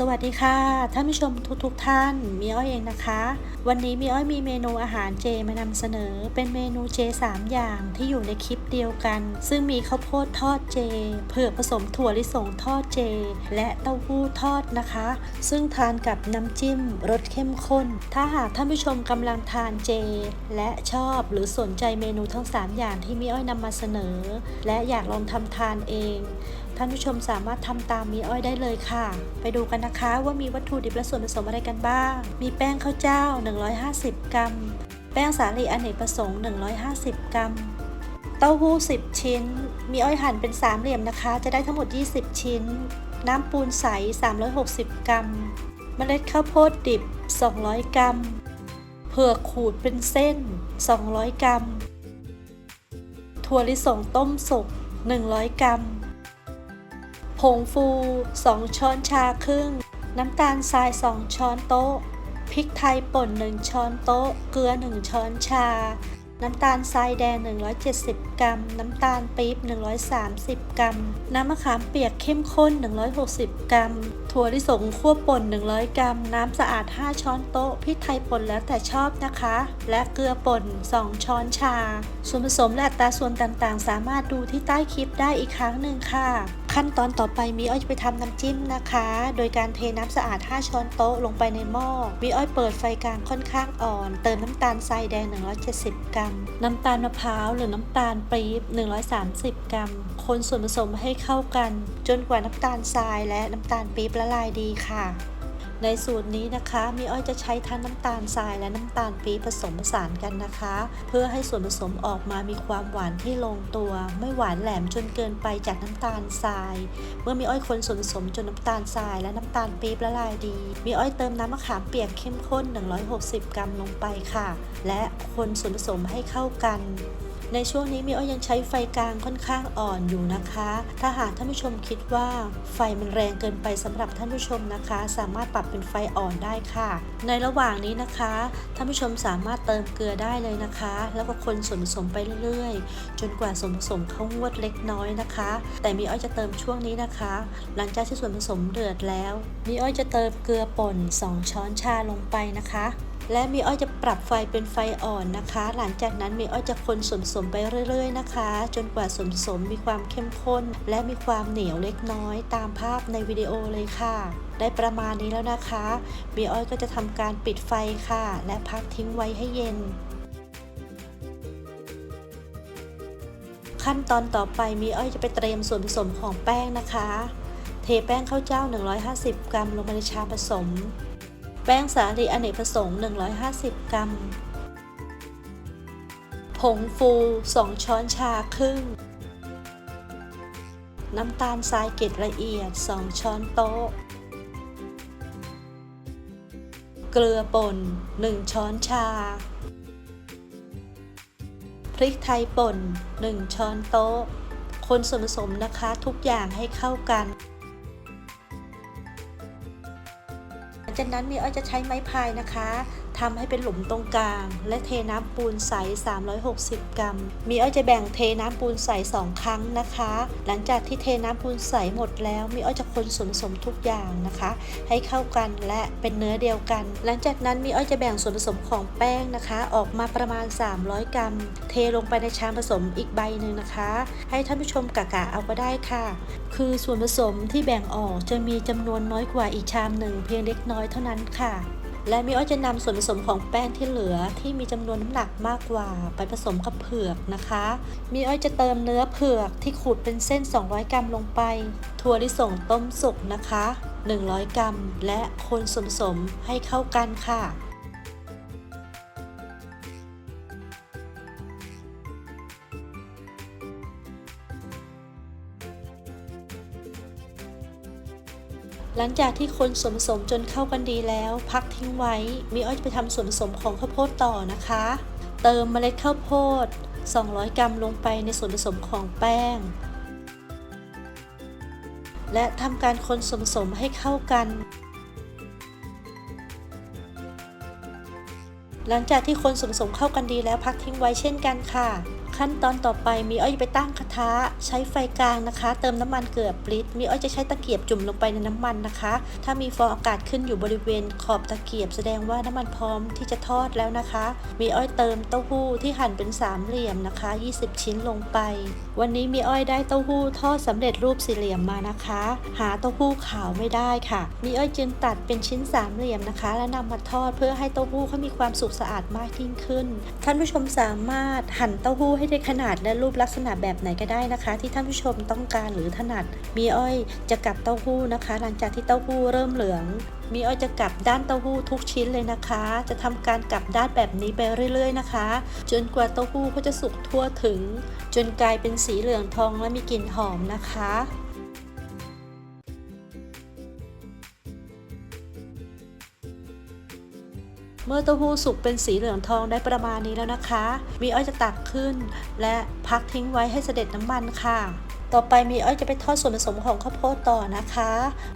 สวัสดีค่ะท่านผู้ชมทุกๆทท่านมีอ้อยเองนะคะ วันนี้มีอ้อยมีเมนูอาหารเจมานำเสนอ เป็นเมนูเจ 3 อย่างที่อยู่ในคลิปเดียวกัน ซึ่งมีข้าวโพดทอดเจ เผือกผสมถั่วลิสงทอดเจ และเต้าหู้ทอดนะคะ ซึ่งทานกับน้ำจิ้มรสเข้มข้น ถ้าหากท่านผู้ชมกำลังทานเจ และชอบหรือสนใจเมนูทั้ง 3 อย่างที่มีอ้อยนำมาเสนอ และอยากลองทำทานเอง ท่านผู้ชมสามารถทำตามมีอ้อยได้เลยค่ะ ไปดูกันนะคะว่ามีวัตถุดิบและส่วนผสมอะไรกันบ้าง มีแป้งข้าวเจ้า 150 กรัม แป้งสาลีอเนกประสงค์ 150 กรัม เต้าหู้ 10 ชิ้น มีอ้อยหั่นเป็นสามเหลี่ยมนะคะ จะได้ทั้งหมด 20 ชิ้น น้ำปูนใส 360 กรัม เมล็ดข้าวโพดดิบ 200 กรัม เผือกขูดเป็นเส้น 200 กรัม ถั่วลิสงต้มสุก 100 กรัม ผงฟู 2 ช้อนชาครึ่ง น้ำตาลทราย 2 ช้อนโต๊ะ พริกไทยป่น 1 ช้อนโต๊ะ เกลือ 1 ช้อนชา น้ำตาลทรายแดง 170 กรัม น้ำตาลปี๊บ 130 กรัม น้ำมะขามเปียกเข้มข้น 160 กรัม ถั่วลิสงคั่วป่น 100 กรัม น้ำสะอาด 5 ช้อนโต๊ะ พริกไทยป่นแล้วแต่ชอบนะคะ และเกลือป่น 2 ช้อนชา ส่วนผสมและอัตราส่วนต่างๆ สามารถดูที่ใต้คลิปได้อีกครั้งหนึ่งค่ะ ขั้นตอนต่อไปมีอ้อยจะไปทำน้ำจิ้มนะคะ โดยการเทน้ำสะอาด 5 ช้อนโต๊ะลงไปในหม้อ มีอ้อยเปิดไฟกลางค่อนข้างอ่อน เติมน้ำตาลทรายแดง 170 กรัม น้ำตาลมะพร้าวหรือน้ำตาลปี๊บ130 กรัม คนส่วนผสมให้เข้ากัน จนกว่าน้ำตาลทรายและน้ำตาลปี๊บละลายดีค่ะ ในสูตรนี้นะคะมีอ้อยจะใช้ทั้งน้ำตาลทรายและน้ำตาลปี๊บผสมผสานกันนะคะ เพื่อให้ส่วนผสมออกมามีความหวานที่ลงตัว ไม่หวานแหลมจนเกินไปจากน้ำตาลทราย เมื่อมีอ้อยคนส่วนผสมจนน้ำตาลทรายและน้ำตาลปี๊บละลายดี มีอ้อยเติมน้ำมะขามเปียกเข้มข้น 160 กรัมลงไปค่ะ และคนส่วนผสมให้เข้ากัน ในช่วงนี้มีอ้อยยังใช้ไฟกลางค่อนข้างอ่อนอยู่นะคะ ถ้าหากท่านผู้ชมคิดว่าไฟมันแรงเกินไปสำหรับท่านผู้ชมนะคะ สามารถปรับเป็นไฟอ่อนได้ค่ะ ในระหว่างนี้นะคะท่านผู้ชมสามารถเติมเกลือได้เลยนะคะ แล้วก็คนส่วนผสมไปเรื่อยๆ จนกว่าส่วนผสมเข้างวดเล็กน้อยนะคะ แต่มีอ้อยจะเติมช่วงนี้นะคะ หลังจากที่ส่วนผสมเดือดแล้วมีอ้อยจะเติมเกลือป่น 2 ช้อนชาลงไปนะคะ และมีอ้อยจะปรับไฟเป็นไฟอ่อนนะคะ หลังจากนั้นมีอ้อยจะคนส่วนผสมไปเรื่อยๆนะคะ จนกว่าส่วนผสมมีความเข้มข้น และมีความเหนียวเล็กน้อยตามภาพในวิดีโอเลยค่ะ ได้ประมาณนี้แล้วนะคะมีอ้อยก็จะทำการปิดไฟค่ะ และพักทิ้งไว้ให้เย็นขั้นตอนต่อไปมีอ้อยจะไปเตรียมส่วนผสมของแป้งนะคะ เทแป้งข้าวเจ้า 150 กรัมลงไปในชามผสม แป้งสาลีอเนกประสงค์ 150 กรัม ผงฟู 2 ช้อนชาครึ่ง น้ำตาลทรายเกล็ดละเอียด 2 ช้อนโต๊ะ เกลือป่น 1 ช้อนชา พริกไทยป่น 1 ช้อนโต๊ะ คนส่วนผสมนะคะทุกอย่างให้เข้ากัน จากนั้นมีอ้อยจะใช้ไม้พายนะคะ ทำให้เป็นหลุมตรงกลาง และเทน้ำปูนใส 360 กรัม มีอ้อยจะแบ่งเทน้ำปูนใส 2 ครั้งนะคะ หลังจากที่เทน้ำปูนใสหมดแล้ว มีอ้อยจะคนส่วนผสมทุกอย่างนะคะ ให้เข้ากันและเป็นเนื้อเดียวกัน หลังจากนั้นมีอ้อยจะแบ่งส่วนผสมของแป้งนะคะ ออกมาประมาณ 300 กรัม เทลงไปในชามผสมอีกใบหนึ่งนะคะ ให้ท่านผู้ชมกะกะเอาก็ได้ค่ะ คือส่วนผสมที่แบ่งออกจะมีจำนวนน้อยกว่าอีกชามหนึ่งเพียงเล็กน้อยเท่านั้นค่ะ และมีอ้อยจะนำส่วนผสมของแป้งที่เหลือที่มีจำนวนน้ำหนักมากกว่า ไปผสมกับเผือกนะคะมีอ้อยจะเติมเนื้อเผือกที่ขูดเป็นเส้น 200 กรัมลงไป ถั่วลิสงต้มสุกนะคะ 100 กรัม และคนส่วนผสมให้เข้ากันค่ะ หลังจากที่คนส่วนผสมจนเข้ากันดีแล้ว พักทิ้งไว้ มีอ้อยจะไปทำส่วนผสมของข้าวโพดต่อนะคะ เติมเมล็ดข้าวโพด 200 กรัมลงไปในส่วนผสมของแป้ง และทำการคนส่วนผสมให้เข้ากัน หลังจากที่คนส่วนผสมเข้ากันดีแล้วพักทิ้งไว้เช่นกันค่ะ ขั้นตอนต่อไปมีอ้อยไปตั้งกระทะใช้ไฟกลางนะคะ เติมน้ำมันเกลือลิตรมีอ้อยจะใช้ตะเกียบจุ่มลงไปในน้ำมันนะคะ ถ้ามีฟองอากาศขึ้นอยู่บริเวณขอบตะเกียบ แสดงว่าน้ำมันพร้อมที่จะทอดแล้วนะคะ มีอ้อยเติมเต้าหู้ที่หั่นเป็นสามเหลี่ยมนะคะ 20 ชิ้นลงไป วันนี้มีอ้อยได้เต้าหู้ทอดสำเร็จรูปสี่เหลี่ยมมานะคะ หาเต้าหู้ขาวไม่ได้ค่ะ มีอ้อยจึงตัดเป็นชิ้นสามเหลี่ยมนะคะ และนำมาทอดเพื่อให้เต้าหู้เขามีความสุกสะอาดมากยิ่งขึ้น ท่านผู้ชมสามารถหั่นเต้าหู้ให้ได้ขนาดและรูปลักษณะแบบไหนก็ได้นะคะ ที่ท่านผู้ชมต้องการหรือถนัด มีอ้อยจะกลับเต้าหู้นะคะ หลังจากที่เต้าหู้เริ่มเหลือง มีอ้อยจะกลับด้านเต้าหู้ทุกชิ้นเลยนะคะ จะทำการกลับด้านแบบนี้ไปเรื่อยๆนะคะ จนกว่าเต้าหู้เขาจะสุกทั่วถึง จนกลายเป็นสีเหลืองทองและมีกลิ่นหอมนะคะ เมื่อเต้าหู้สุกเป็นสีเหลืองทองได้ประมาณนี้แล้วนะคะ มีอ้อยจะตักขึ้น และพักทิ้งไว้ให้เสด็จน้ำมันค่ะ ต่อไปมีอ้อยจะไปทอดส่วนผสมของข้าวโพดต่อนะคะ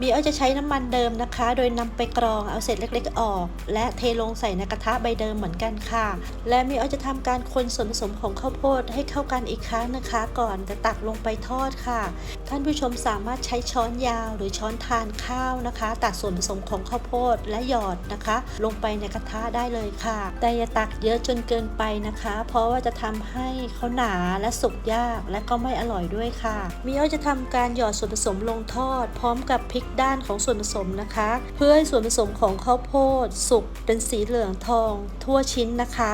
มีอ้อยจะใช้น้ำมันเดิมนะคะ โดยนำไปกรองเอาเศษเล็กๆออก และเทลงใส่ในกระทะใบเดิมเหมือนกันค่ะ และมีอ้อยจะทำการคนส่วนผสมของข้าวโพดให้เข้ากันอีกครั้งนะคะ ก่อนจะตักลงไปทอดค่ะ ท่านผู้ชมสามารถใช้ช้อนยาวหรือช้อนทานข้าวนะคะ ตักส่วนผสมของข้าวโพดและหยอดนะคะ ลงไปในกระทะได้เลยค่ะ แต่อย่าตักเยอะจนเกินไปนะคะ เพราะว่าจะทำให้เขาหนาและสุกยากและก็ไม่อร่อยด้วยค่ะมีอ้อยจะทำการหยอดส่วนผสมลงทอด พร้อมกับพลิกด้านของส่วนผสมนะคะ เพื่อให้ส่วนผสมของข้าวโพด สุกเป็นสีเหลืองทอง ทั่วชิ้นนะคะ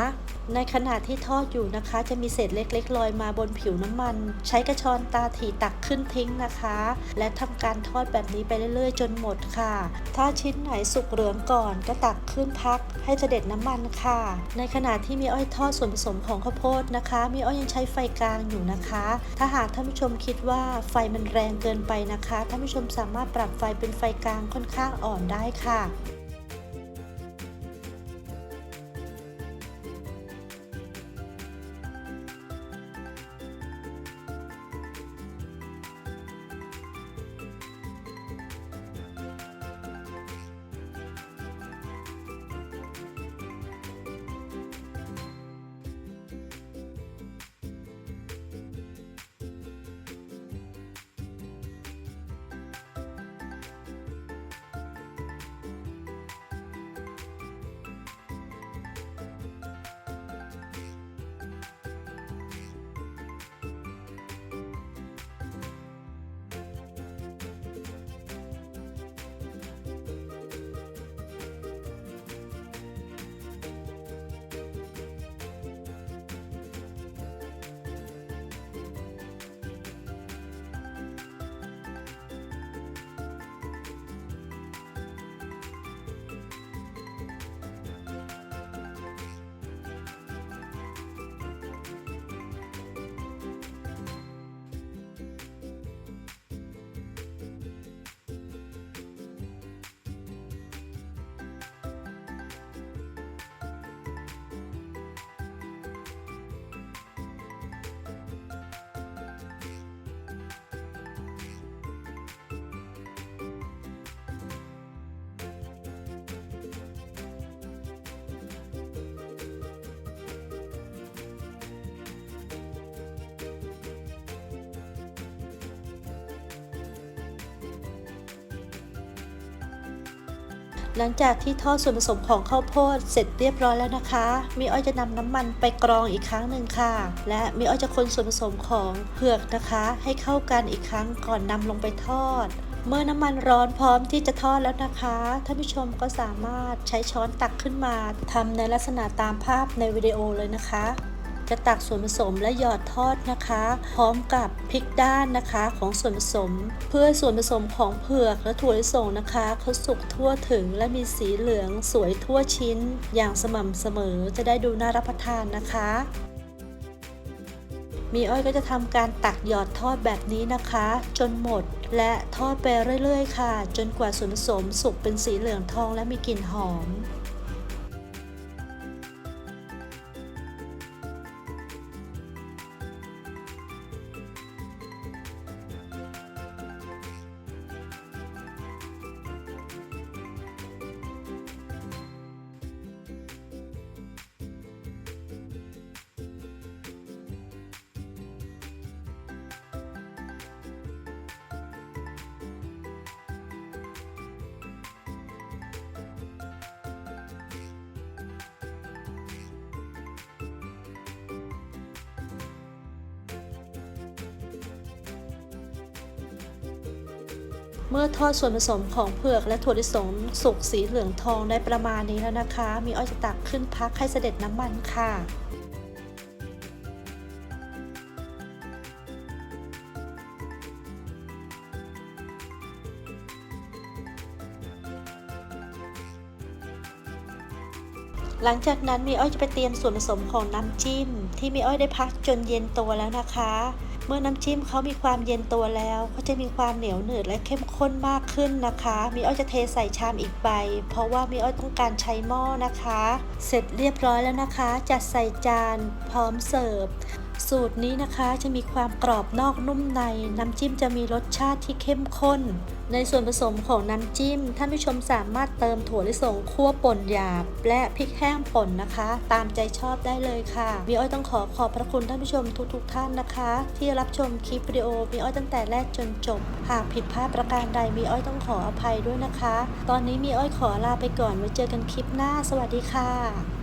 ในขณะที่ทอดอยู่นะคะ จะมีเศษเล็กๆลอยมาบนผิวน้ำมัน ใช้กระชอนตาถีตักขึ้นทิ้งนะคะ และทำการทอดแบบนี้ไปเรื่อยๆ จนหมดค่ะ ถ้าชิ้นไหนสุกเหลืองก่อนก็ตักขึ้นพัก ให้เสด็จน้ำมันค่ะ ในขณะที่มีอ้อยทอดส่วนผสมของข้าวโพดนะคะ มีอ้อยยังใช้ไฟกลางอยู่นะคะ ถ้าหากท่านผู้ชมคิดว่าไฟมันแรงเกินไปนะคะท่านผู้ชมสามารถปรับไฟเป็นไฟกลางค่อนข้างอ่อนได้ค่ะ หลังจากที่ทอดส่วนผสมของข้าวโพดเสร็จเรียบร้อยแล้วนะคะมีอ้อยจะนำน้ำมันไปกรองอีกครั้งหนึ่งค่ะ และมีอ้อยจะคนส่วนผสมของเผือกนะคะ ให้เข้ากันอีกครั้งก่อนนำลงไปทอด เมื่อน้ำมันร้อนพร้อมที่จะทอดแล้วนะคะท่านผู้ชมก็สามารถใช้ช้อนตักขึ้นมาทำในลักษณะตามภาพในวิดีโอเลยนะคะ จะตักส่วนผสมและหยอดทอดนะคะ พร้อมกับพริกด้านนะคะของส่วนผสม เพื่อส่วนผสมของเผือกและถั่วลิสงนะคะเขาสุกทั่วถึงและมีสีเหลืองสวยทั่วชิ้น อย่างสม่ำเสมอจะได้ดูน่ารับประทานนะคะมีอ้อยก็จะทำการตักหยอดทอดแบบนี้นะคะ จนหมด และทอดไปเรื่อยๆ ค่ะ จนกว่าส่วนผสมสุกเป็นสีเหลืองทองและมีกลิ่นหอม เมื่อทอดส่วนผสมของเผือกและถั่วลิสงสุกสีเหลืองทองได้ประมาณนี้แล้วนะคะ มีอ้อยจะตักขึ้นพักให้เสด็จน้ำมันค่ะ หลังจากนั้นมีอ้อยจะไปเตรียมส่วนผสมของน้ำจิ้ม ที่มีอ้อยได้พักจนเย็นตัวแล้วนะคะ มื่อน้ำจิ้มเขามีความเย็นตัวแล้วเขาจะมีความเหนียวหนืดและเข้มข้นมากขึ้นนะคะมีอ้อยจะเทใส่ชามอีกใบ เพราะว่ามีอ้อยต้องการใช้หม้อนะคะ เสร็จเรียบร้อยแล้วนะคะ จัดใส่จานพร้อมเสิร์ฟสูตรนี้นะคะจะมีความกรอบนอกนุ่มใน น้ำจิ้มจะมีรสชาติที่เข้มข้น ในส่วนผสมของน้ำจิ้ม ท่านผู้ชมสามารถเติมถั่วลิสงคั่วป่นหยาบ และพริกแห้งป่นนะคะ ตามใจชอบได้เลยค่ะ มีอ้อยต้องขอขอบพระคุณท่านผู้ชมทุกๆทท่านนะคะ ที่รับชมคลิปวิดีโอมีอ้อยตั้งแต่แรกจนจบ หากผิดพลาดประการใดมีอ้อยต้องขออภัยด้วยนะคะ ตอนนี้มีอ้อยขอลาไปก่อนไว้เจอกันคลิปหน้า สวัสดีค่ะ